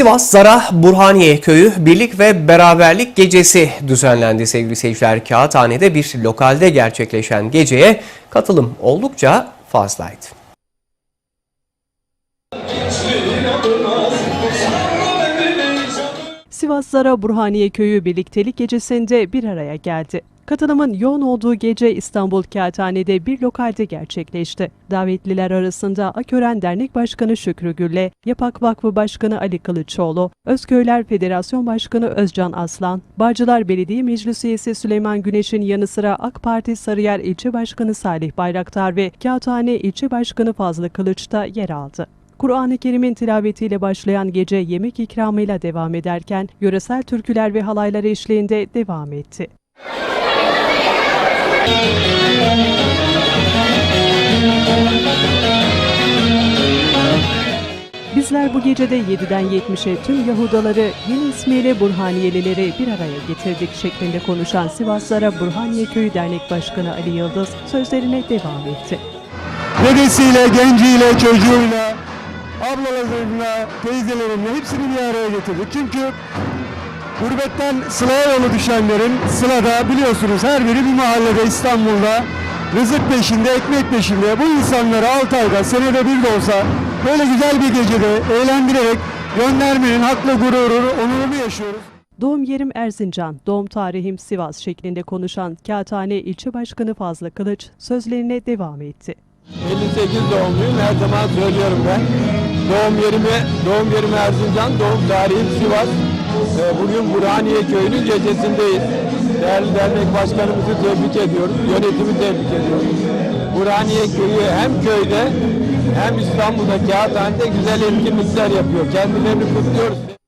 Sivas Zara Burhaniye Köyü Birlik ve Beraberlik Gecesi düzenlendi sevgili seyirciler. Kağıthane'de bir lokalde gerçekleşen geceye katılım oldukça fazlaydı. Sivas Zara Burhaniye Köyü Birliktelik Gecesi'nde bir araya geldi. Katılımın yoğun olduğu gece İstanbul Kağıthane'de bir lokalde gerçekleşti. Davetliler arasında Akören Dernek Başkanı Şükrü Gürle, Yapak Vakfı Başkanı Ali Kılıçoğlu, Özköyler Federasyon Başkanı Özcan Aslan, Bağcılar Belediye Meclis Üyesi Süleyman Güneş'in yanı sıra AK Parti Sarıyer İlçe Başkanı Salih Bayraktar ve Kağıthane İlçe Başkanı Fazlı Kılıç da yer aldı. Kur'an-ı Kerim'in tilavetiyle başlayan gece yemek ikramıyla devam ederken yöresel türküler ve halaylar eşliğinde devam etti. Bizler bu gecede 7'den 70'e tüm Yahudaları yeni ismiyle Burhaniyelileri bir araya getirdik şeklinde konuşan Sivaslara Burhaniye Köyü Dernek Başkanı Ali Yıldız sözlerine devam etti. dedesiyle, genciyle, çocuğuyla, ablalarıyla, teyzeleriyle hepsini bir araya getirdik. Çünkü gurbetten sılaya yolu düşenlerin sılada biliyorsunuz her biri bir mahallede İstanbul'da rızık peşinde, ekmek peşinde. Bu insanları 6 ayda, senede bir de olsa böyle güzel bir gecede eğlendirerek göndermenin haklı gururunu, onurunu yaşıyoruz. Doğum yerim Erzincan, doğum tarihim Sivas şeklinde konuşan Kağıthane İlçe Başkanı Fazlı Kılıç sözlerine devam etti. 58 doğumluyum her zaman söylüyorum ben. Doğum yerimi, doğum yerimi Erzincan, doğum tarihim Sivas. Ee, Bugün Burhaniye Köyü'nün gecesindeyiz. Değerli dernek başkanımızı tebrik ediyoruz, yönetimi tebrik ediyoruz. Burhaniye Köyü hem köyde hem İstanbul'da Kağıthane'de güzel etkinlikler yapıyor. Kendilerini kutluyoruz.